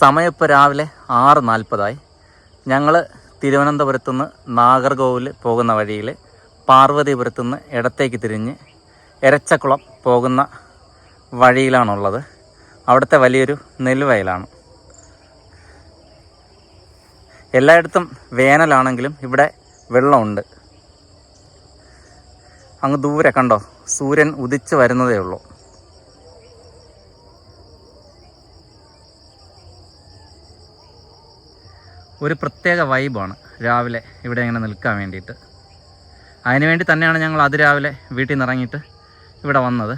സമയം ഇപ്പോൾ രാവിലെ ആറ് നാൽപ്പതായി ഞങ്ങൾ തിരുവനന്തപുരത്തു നിന്ന് നാഗർകോവിൽ പോകുന്ന വഴിയിൽ പാർവതിപുരത്തു നിന്ന് ഇടത്തേക്ക് തിരിഞ്ഞ് എരച്ചക്കുളം പോകുന്ന വഴിയിലാണുള്ളത്. അവിടുത്തെ വലിയൊരു നെൽവയലാണ്. എല്ലായിടത്തും വേനലാണെങ്കിലും ഇവിടെ വെള്ളമുണ്ട്. അങ്ങ് ദൂരെ കണ്ടോ? സൂര്യൻ ഉദിച്ചു വരുന്നതേ ഉള്ളൂ. ഒരു പ്രത്യേക വൈബാണ് രാവിലെ ഇവിടെ ഇങ്ങനെ നിൽക്കാൻ വേണ്ടിയിട്ട്. അതിനുവേണ്ടി തന്നെയാണ് ഞങ്ങൾ അതിരാവിലെ വീട്ടിൽ നിന്ന് ഇറങ്ങിയിട്ട് ഇവിടെ വന്നത്.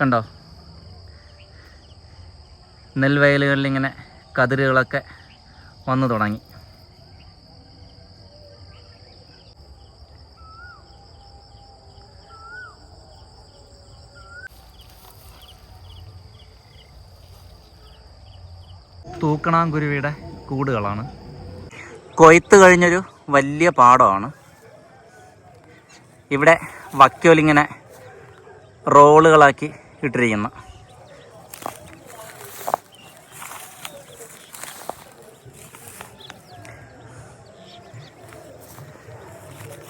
കണ്ടോ? നെൽവയലുകളിൽ ഇങ്ങനെ കതിരുകളൊക്കെ വന്നു തുടങ്ങി. തൂക്കണാങ്കുരുവിയുടെ കൂടുകളാണ്. കൊയ്ത്ത് കഴിഞ്ഞൊരു വലിയ പാടമാണ്. ഇവിടെ വക്കോലിങ്ങനെ റോളുകളാക്കി ഇട്ടിരിക്കുന്നു.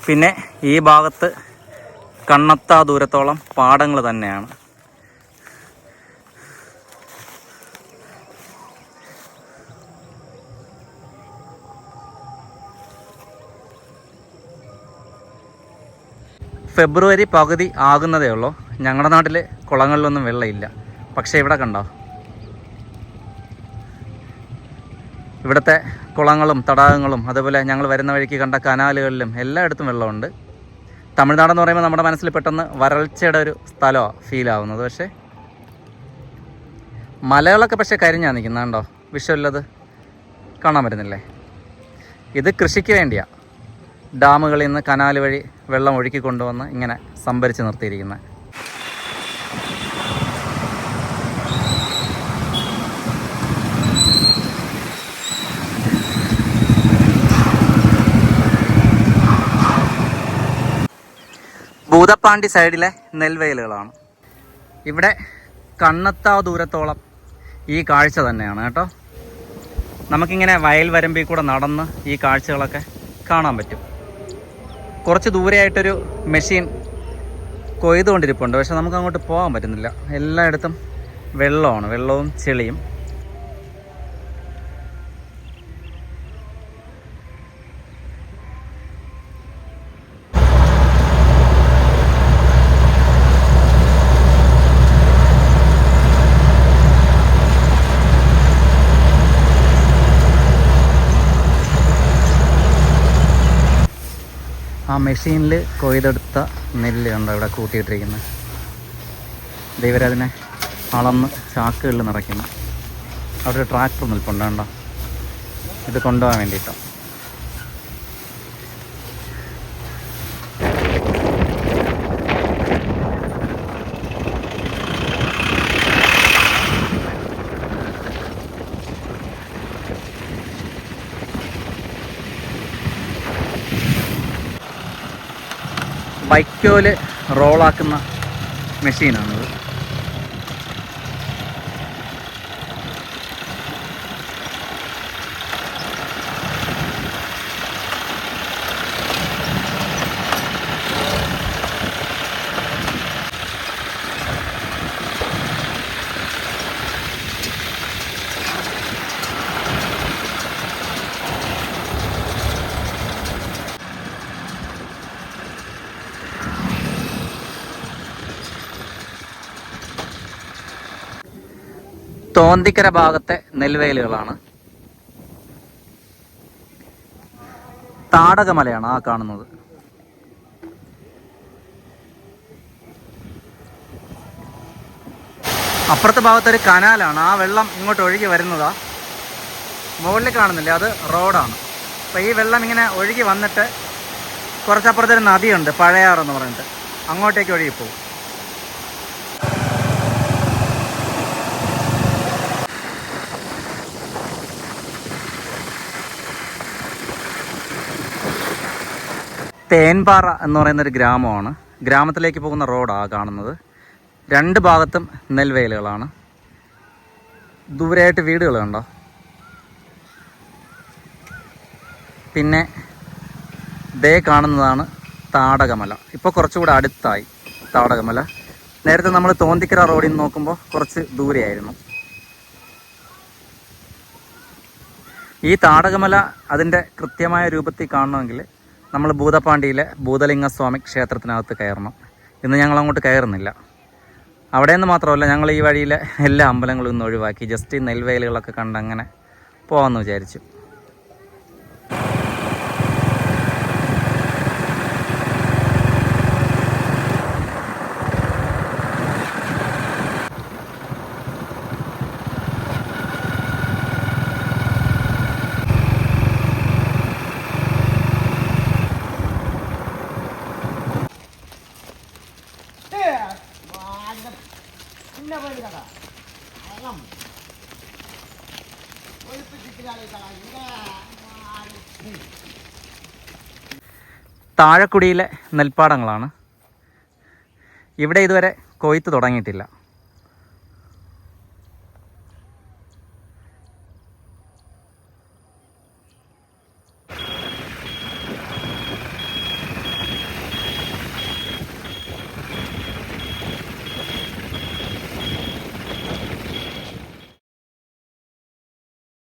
പിന്നെ ഈ ഭാഗത്ത് കണ്ണത്താ ദൂരത്തോളം പാടങ്ങൾ തന്നെയാണ്. ഫെബ്രുവരി പകുതി ആകുന്നതേ ഉള്ളൂ. ഞങ്ങളുടെ നാട്ടിൽ കുളങ്ങളിലൊന്നും വെള്ളമില്ല. പക്ഷേ ഇവിടെ കണ്ടോ? ഇവിടുത്തെ കുളങ്ങളും തടാകങ്ങളും അതുപോലെ ഞങ്ങൾ വരുന്ന വഴിക്ക് കണ്ട കനാലുകളിലും എല്ലായിടത്തും വെള്ളമുണ്ട്. തമിഴ്നാടെന്ന് പറയുമ്പോൾ നമ്മുടെ മനസ്സിൽ പെട്ടെന്ന് വരൾച്ചയുടെ ഒരു സ്ഥലമാണ് ഫീൽ ആവുന്നത് പക്ഷേ മലകളൊക്കെ പക്ഷേ കരിഞ്ഞാണ് നിൽക്കുന്നത് കണ്ടോ? വിഷമില്ലത് കാണാൻ പറ്റുന്നില്ലേ? ഇത് കൃഷിക്ക് വേണ്ടിയാണ് ഡാമുകളിൽ നിന്ന് കനാൽ വഴി വെള്ളം ഒഴുക്കി കൊണ്ടുവന്ന് ഇങ്ങനെ സംഭരിച്ച് നിർത്തിയിരിക്കുന്നത് ഭൂതപ്പാണ്ടി സൈഡിലെ നെൽവയലുകളാണ്. ഇവിടെ കണ്ണെത്താ ദൂരത്തോളം ഈ കാഴ്ച തന്നെയാണ് കേട്ടോ. നമുക്കിങ്ങനെ വയൽ വരമ്പിൽ കൂടെ നടന്ന് ഈ കാഴ്ചകളൊക്കെ കാണാൻ പറ്റും. കുറച്ച് ദൂരെയായിട്ടൊരു മെഷീൻ കൊയ്തുകൊണ്ടിരിപ്പുണ്ട്. പക്ഷെ നമുക്ക് അങ്ങോട്ട് പോകാൻ പറ്റുന്നില്ല. എല്ലായിടത്തും വെള്ളമാണ്. വെള്ളവും ചെളിയും. ആ മെഷീനിൽ കൊയ്തെടുത്ത നെല്ല് ഉണ്ട് ഇവിടെ കൂട്ടിയിട്ടിരിക്കുന്നത് ദൈവരതിനെ അളന്ന് ചാക്കുകളിൽ നിറയ്ക്കുന്നു. അവിടെ ട്രാക്ടർ നിൽപ്പുണ്ട് കണ്ടോ? ഇത് കൊണ്ടുപോകാൻ വേണ്ടിയിട്ടാണ് വൈക്കോൽ റോളാക്കുന്ന മെഷീനാണിത്. തോന്തിക്കര ഭാഗത്തെ നെൽവയലുകളാണ് താടകമലയാണ് ആ കാണുന്നത്. അപ്പുറത്തെ ഭാഗത്തൊരു കനാലാണ്. ആ വെള്ളം ഇങ്ങോട്ട് ഒഴുകി വരുന്നതാ. മുകളിൽ കാണുന്നില്ലേ? അത് റോഡാണ്. അപ്പോൾ ഈ വെള്ളം ഇങ്ങനെ ഒഴുകി വന്നിട്ട് കുറച്ചപ്പുറത്തൊരു നദിയുണ്ട് പഴയാറെന്ന് പറഞ്ഞിട്ട്. അങ്ങോട്ടേക്ക് ഒഴുകി തേൻപാറ എന്ന് പറയുന്ന ഒരു ഗ്രാമമാണ്. ഗ്രാമത്തിലേക്ക് പോകുന്ന റോഡാണ് കാണുന്നത്. രണ്ട് ഭാഗത്തും നെൽവയലുകളാണ് ദൂരെയായിട്ട് വീടുകൾ കണ്ടോ പിന്നെ ദേ കാണുന്നതാണ് താടകമല. ഇപ്പോൾ കുറച്ചുകൂടെ അടുത്തായി താടകമല. നേരത്തെ നമ്മൾ തോന്തിക്കര റോഡിൽ നിന്ന് നോക്കുമ്പോൾ കുറച്ച് ദൂരെയായിരുന്നു. ഈ താടകമല അതിന്റെ കൃത്യമായ രൂപത്തിൽ കാണണമെങ്കിൽ നമ്മൾ ഭൂതപ്പാണ്ടിയിലെ ഭൂതലിംഗസ്വാമി ക്ഷേത്രത്തിനകത്ത് കയറണം. ഇന്ന് ഞങ്ങൾ അങ്ങോട്ട് കയറുന്നില്ല. അവിടെ നിന്ന് മാത്രമല്ല ഞങ്ങൾ ഈ വഴിയിലെ എല്ലാ അമ്പലങ്ങളും ഇന്ന് ഒഴിവാക്കി. ജസ്റ്റ് നെൽവയലുകളൊക്കെ കണ്ട് അങ്ങനെ പോകാമെന്ന് വിചാരിച്ചു. താഴക്കുടിയിലെ നെൽപ്പാടങ്ങളാണ്. ഇവിടെ ഇതുവരെ കൊയ്ത്ത് തുടങ്ങിയിട്ടില്ല.